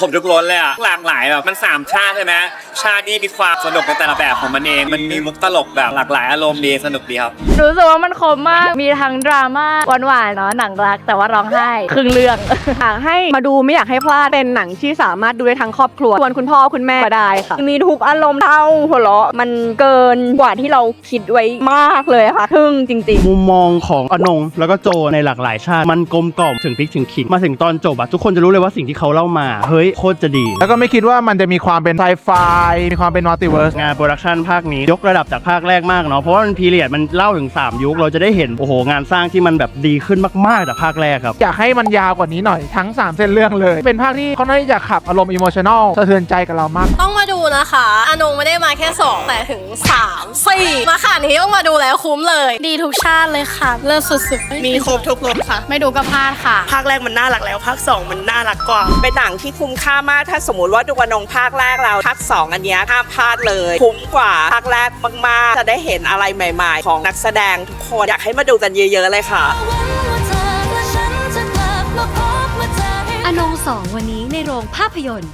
ผมทุกรสเลยอะหลากหลายแบบมันสามชาติใช่ไหมชาตินี้มีความสนุกในแต่ละแบบของมันเอง มันมีมุกตลกแบบหลากหลายอารมณ์ดีสนุกดีครับ รู้สึกว่ามันคมมาก มีทั้งดราม่าหวานๆเนาะหนังรักแต่ว่าร้องไห้ครึ่งเรื่อง อยากให้มาดูไม่อยากให้พลาดเป็นหนังที่สามารถดูได้ทั้งครอบครัวชวนคุณพ่อคุณแม่ก็ได้ค่ะ มีทุกอารมณ์เท่าหัวเราะมันเกินกว่าที่เราคิดไว้มากเลยค่ะทึ่งจริงๆมุมมองของอนงแล้วก็โจในหลากหลายชาติ มันกลมกล่อมถึงพริกถึงขิงมาถึงตอนจบอะทุกคนจะรู้เลยว่าสิ่งที่เขาเล่ามาเฮ้ยโคตรจะดี แล้วก็ไม่คิดว่ามันจะมีความเป็นไซไฟมีความเป็นมัลติเวิร์สงานโปรดักชันภาคนี้ ยกระดับจากภาคแรกมากเนาะเพราะว่ามันพีเรียดมันเล่าถึง 3 ยุคเราจะได้เห็นโอ้โหงานสร้างที่มันแบบดีขึ้นมากๆจากภาคแรกครับอยากให้มันยาวกว่านี้หน่อยทั้ง 3 เส้นเรื่องเลย เป็นภาคที่เขาน่าจะขับอารมณ์อิโมชันอลสะเทือนใจกับเรามาก ต้องมาดูนะคะอานงไม่ได้มาแค่ 2 แต่ถึง 3 4 มาขนาดนี้ต้องมาดูแล้วคุ้มเลย ดีทุกชาติเลยค่ะ เลิศสุดๆมีครบทุกรสค่ะ ไม่ดูก็พลาดค่ะ ภาคแรกมันน่ารักแล้ว ภาค 2 มันน่ารักกว่าเป็นหนังที่คุ้มค่ามากถ้าสมมติว่าดูวันงภาคแรกแล้วภาคสองอันเนี้ยห้ามพลาดเลยคุ้มกว่าภาคแรกมากๆ จะได้เห็นอะไรใหม่ ๆ ของนักแสดงทุกคนอยากให้มาดูกันเยอะ ๆ เลยค่ะอนงสองวันนี้ในโรงภาพยนตร์